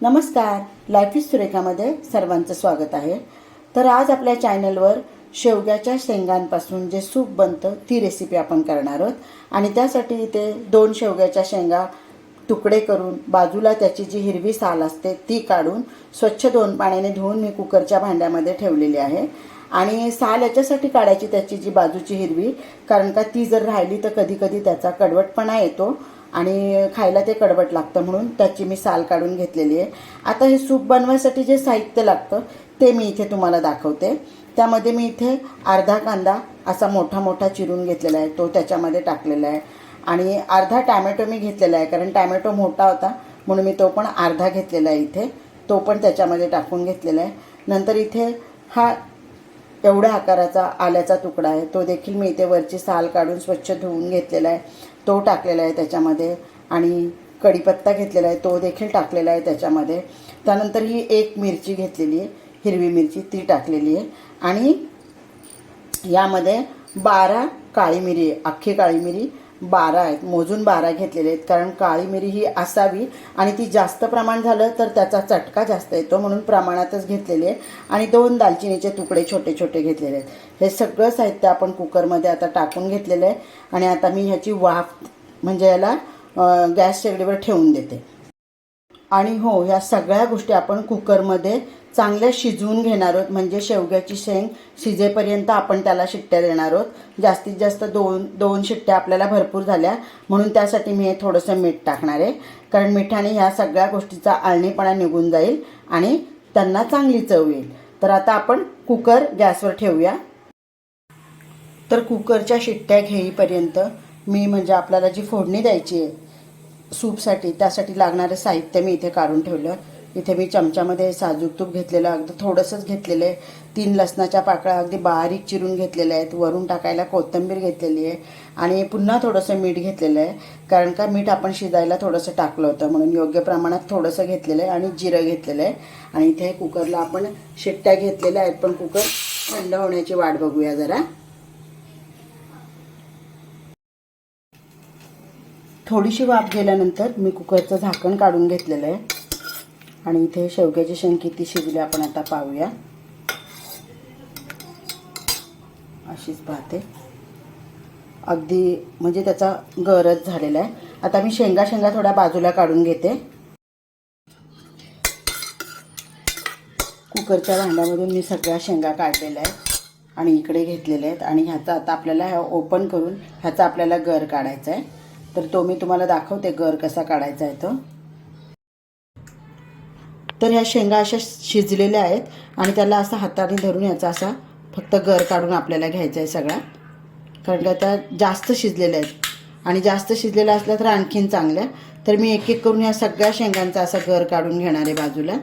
नमस्कार life is सुरेखामध्ये सर्वांचं स्वागत आहे. तर आज आपल्या चॅनलवर शेवग्याच्या शेंगांपासून जे सूप बनतं ती रेसिपी आपण करणार आहोत. आणि त्यासाठी इथे दोन शेवग्याच्या शेंगा तुकडे करून बाजूला त्याची जी हिरवी साल असते ती काढून स्वच्छ दोन पाण्याने धुवून मी कुकरच्या भांड्यामध्ये ठेवलेली आहे. आणि साल याच्यासाठी काढायची त्याची जी बाजूची हिरवी कारण का ती जर राहिली तर कधी कधी त्याचा कडवटपणा येतो. आणि खायला ते कडवट लागतं म्हणून त्याची मी साल काढून घेतलेली आहे. आता हे सूप बनवायसाठी जे साहित्य लागतं ते मी इथे तुम्हाला दाखवते. त्यामध्ये मी इथे अर्धा कांदा असा मोठा मोठा चिरून घेतलेला आहे तो त्याच्यामध्ये टाकलेला आहे. आणि अर्धा टॅमॅटो मी घेतलेला आहे कारण टॅमॅटो मोठा होता म्हणून मी तो पण अर्धा घेतलेला आहे इथे. तो पण त्याच्यामध्ये टाकून घेतलेला आहे. नंतर इथे हा एवढ्या आकाराचा आल्याचा तुकडा आहे तो देखील मी इथे वरची साल काढून स्वच्छ धुवून घेतलेला आहे. तो टाकलेला आहे त्याच्यामध्ये आणि कढीपत्ता घेतलेला आहे तो देखील टाकलेला आहे त्याच्यामध्ये. त्यानंतर ही एक मिरची घेतलेली आहे हिरवी मिरची ती टाकलेली आहे. आणि यामध्ये बारा काळी मिरी आहे अख्खी काळी मिरी. बारा आहेत मोजून बारा घेतलेले आहेत. कारण काळी मिरी ही असावी आणि ती जास्त प्रमाण झालं तर त्याचा चटका जास्त येतो म्हणून प्रमाणातच घेतलेली आहे आणि दोन दालचिनीचे तुकडे छोटे छोटे घेतलेले आहेत. हे सगळं साहित्य आपण कुकरमध्ये आता टाकून घेतलेलं आहे. आणि आता मी ह्याची वाफ म्हणजे याला गॅस शेगडीवर ठेवून देते. आणि हो ह्या सगळ्या गोष्टी आपण कुकरमध्ये चांगल्या शिजवून घेणार आहोत. म्हणजे शेवग्याची शेंग शिजेपर्यंत आपण त्याला शिट्ट्या देणार आहोत. जास्तीत जास्त दोन दोन शिट्ट्या आपल्याला भरपूर झाल्या. म्हणून त्यासाठी मी हे थोडंसं मीठ टाकणार आहे. कारण मिठाने ह्या सगळ्या गोष्टीचा आळणीपणा निघून जाईल आणि त्यांना चांगली चव येईल. तर आता आपण कुकर गॅसवर ठेवूया. तर कुकरच्या शिट्ट्या घेईपर्यंत मी म्हणजे आपल्याला जी फोडणी द्यायची आहे सूपसाठी त्यासाठी लागणारं साहित्य मी इथे काढून ठेवलं. इथे मी चमच्यामध्ये साजूक तूप घेतलेलं अगदी थोडंसंच घेतलेलं आहे. तीन लसणाच्या पाकळ्या अगदी बारीक चिरून घेतलेल्या आहेत. वरून टाकायला कोथिंबीर घेतलेली आहे आणि पुन्हा थोडंसं मीठ घेतलेलं आहे. कारण का मीठ आपण शिजायला थोडंसं टाकलं होतं म्हणून योग्य प्रमाणात थोडंसं घेतलेलं आहे आणि जिरं घेतलेलं आहे. आणि इथे कुकरला आपण शिट्ट्या घेतलेल्या आहेत पण कुकर थंड होण्याची वाट बघूया जरा. थोडीशी वाफ गेल्यानंतर मी कुकरचं झाकण काढून घेतलेलं आहे. आणि इथे शेवग्याची शेंग किती शिजली आपण आता पाहूया. अशीच पाहते. अगदी म्हणजे त्याचा गरज झालेला आहे. आता मी शेंगा शेंगा थोड्या बाजूला काढून घेते. कुकरच्या भांड्यामधून मी सगळ्या शेंगा काढलेल्या आहेत आणि इकडे घेतलेल्या आहेत. आणि ह्याचा आता आपल्याला ह्या ओपन करून ह्याचा आपल्याला गर काढायचा आहे. तर तो मी तुम्हाला दाखवते गर कसा काढायचा आहे तो. तर ह्या शेंगा अशा शिजलेल्या आहेत आणि त्याला असा हाताने धरून याचा असा फक्त गर काढून आपल्याला घ्यायचा आहे सगळा. कारण का त्या जास्त शिजलेल्या आहेत. आणि जास्त शिजलेल्या असल्या तर आणखीन चांगल्या. तर मी एक एक करून ह्या सगळ्या शेंगांचा असा गर काढून घेणार आहे बाजूला.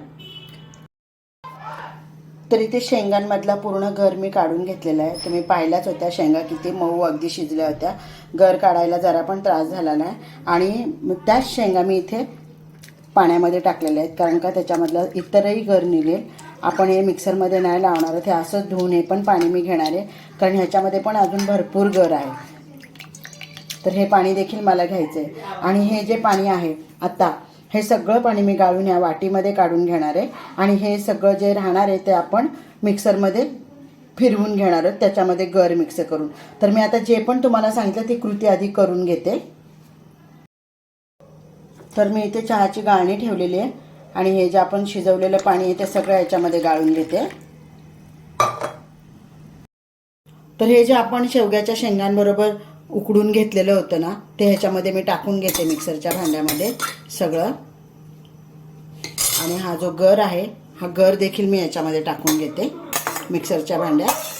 तर इथे शेंगांमधला पूर्ण घर मी काढून घेतलेला आहे. तुम्ही पाहिल्याच होत्या शेंगा किती मऊ अगदी शिजल्या होत्या. घर काढायला जरा पण त्रास झाला नाही. आणि त्याच शेंगा मी इथे पाण्यामध्ये टाकलेले आहेत कारण का त्याच्यामधलं इतरही घर निघेल. आपण हे मिक्सरमध्ये नाही लावणार हे असंच धुवून हे पण पाणी मी घेणार आहे कारण ह्याच्यामध्ये पण अजून भरपूर घर आहे. तर हे पाणी देखील मला घ्यायचं आहे. आणि हे जे पाणी आहे आता हे सगळं पाणी मी गाळून या वाटीमध्ये काढून घेणार आहे. आणि हे सगळं जे राहणार आहे ते आपण मिक्सरमध्ये फिरवून घेणार आहोत त्याच्यामध्ये गर मिक्स करून. तर मी आता जे पण तुम्हाला सांगितलं ती कृती आधी करून घेते. तर मी इथे चहाची गाळणी ठेवलेली आहे. आणि हे जे आपण शिजवलेलं पाणी आहे ते सगळं याच्यामध्ये गाळून घेते. तर हे जे आपण शेवग्याच्या शेंगांबरोबर उकडून घेतलेलं होतं ना ते ह्याच्यामध्ये मी टाकून घेते मिक्सरच्या भांड्यामध्ये सगळं. आणि हा जो गर आहे हा गर देखील मी याच्यामध्ये टाकून घेते मिक्सरच्या भांड्यात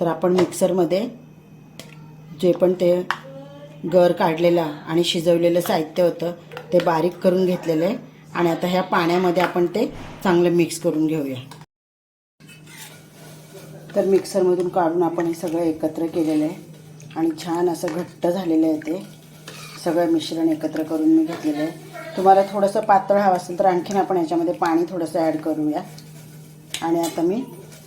तर आपण मिक्सरमध्ये जे पण ते गर काढलेलं आणि शिजवलेलं साहित्य होतं ते बारीक करून घेतलेलं आहे. आणि आता ह्या पाण्यामध्ये आपण ते चांगलं मिक्स करून घेऊया. तर मिक्सरमधून काढून आपण हे सगळं एकत्र केलेलं आहे. आणि छान असं घट्ट झालेलं आहे ते. सगळं मिश्रण एकत्र करून मी घेतलेलं आहे. तुम्हाला थोडंसं पातळ हवं असेल तर आणखीन आपण याच्यामध्ये पाणी थोडंसं ॲड करूया. आणि आता मी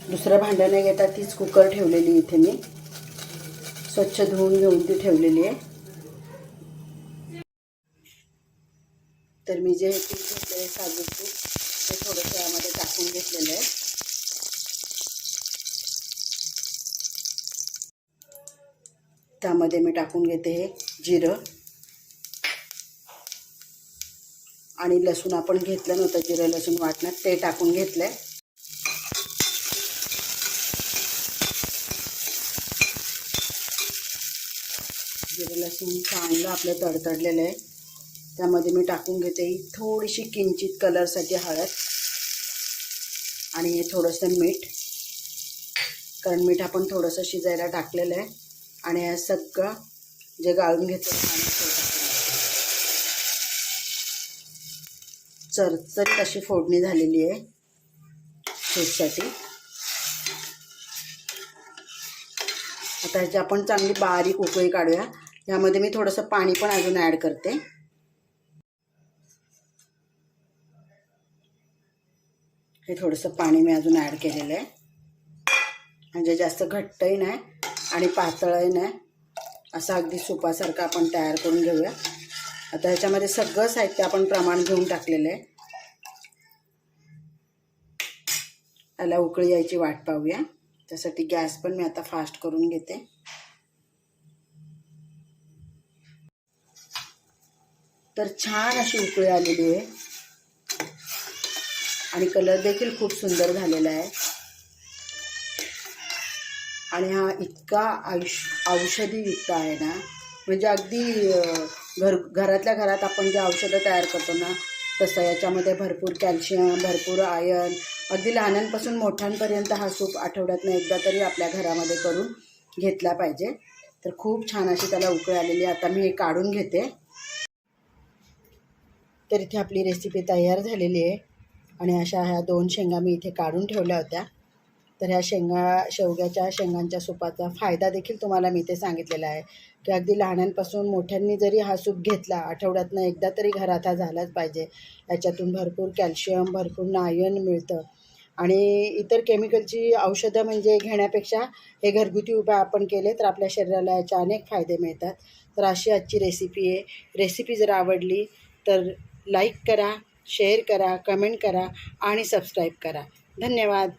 दुसरं भांडं न घेता तीच कुकर ठेवलेली इथे मी. स्वच्छ धुवून घेऊन ती ठेवलेली आहे. तर मी जे तूप घेतले साजूक तूप ते थोडंसं यामध्ये टाकून घेतलेलं आहे. त्यामध्ये मी टाकून घेते हे जिरं. आणि लसूण आपण घेतलं नव्हतं जिरं लसूण वाटण्यात ते टाकून घेतलं आहे जिरं लसूण चांगलं आपलं तडतडलेलं आहे. त्यामध्ये मी टाकून घेते ही थोडीशी किंचित कलरसाठी हळद आणि हे थोडंसं मीठ. कारण मीठ आपण थोडंसं शिजायला टाकलेलं आहे. आणि हे सगळं जे गाळून घेतलं चरचरीत अशी फोडणी झालेली आहे सूपसाठी आता ह्याची आपण चांगली बारीक उकळी काढूया. यामध्ये मी थोडंसं पाणी पण अजून ॲड करते. हे थोडंसं पाणी मी अजून ॲड केलेलं आहे. म्हणजे जास्त घट्टही नाही आणि पातळही नाही. असा अगदी सुपासारखं आपण तयार करून घेऊया. आता ह्याच्यामध्ये सगळं साहित्य आपण प्रमाण घेऊन टाकलेलं आहे. याला उकळी यायची वाट पाहूया. त्यासाठी गॅस पण मी आता फास्ट करून घेते. तर छान अशी उकळी आलेली आहे. आणि कलर देखील खूप सुंदर झालेला आहे. आणि हा इतका आयुष औषधी युक्त आहे ना. म्हणजे अगदी घर घरातल्या घरात आपण जे औषधं तयार करतो ना तसं याच्यामध्ये भरपूर कॅल्शियम भरपूर आयर्न अगदी लहानांपासून मोठ्यांपर्यंत हा सूप आठवड्यातनं एकदा तरी आपल्या घरामध्ये करून घेतला पाहिजे. तर खूप छान अशी त्याला उकळी आलेली आहे. आता मी हे काढून घेते. तर इथे आपली रेसिपी तयार झालेली आहे. आणि अशा ह्या दोन शेंगा मी इथे काढून ठेवल्या होत्या. तर ह्या शेंगा शेवग्याच्या शेंगांच्या सूपाचा फायदा देखील तुम्हाला मी इथे सांगितलेला आहे. की अगदी लहानांपासून मोठ्यांनी जरी हा सूप घेतला आठवड्यातनं एकदा तरी घरात हा झालाच पाहिजे. याच्यातून भरपूर कॅल्शियम भरपूर आयर्न मिळतं. आणि इतर केमिकलची औषधं म्हणजे घेण्यापेक्षा हे घरगुती उपाय आपण केले तर आपल्या शरीराला याचे अनेक फायदे मिळतात. तर अशी आजची रेसिपी आहे. रेसिपी जर आवडली तर लाईक करा शेअर करा कमेंट करा आणि सबस्क्राईब करा. धन्यवाद.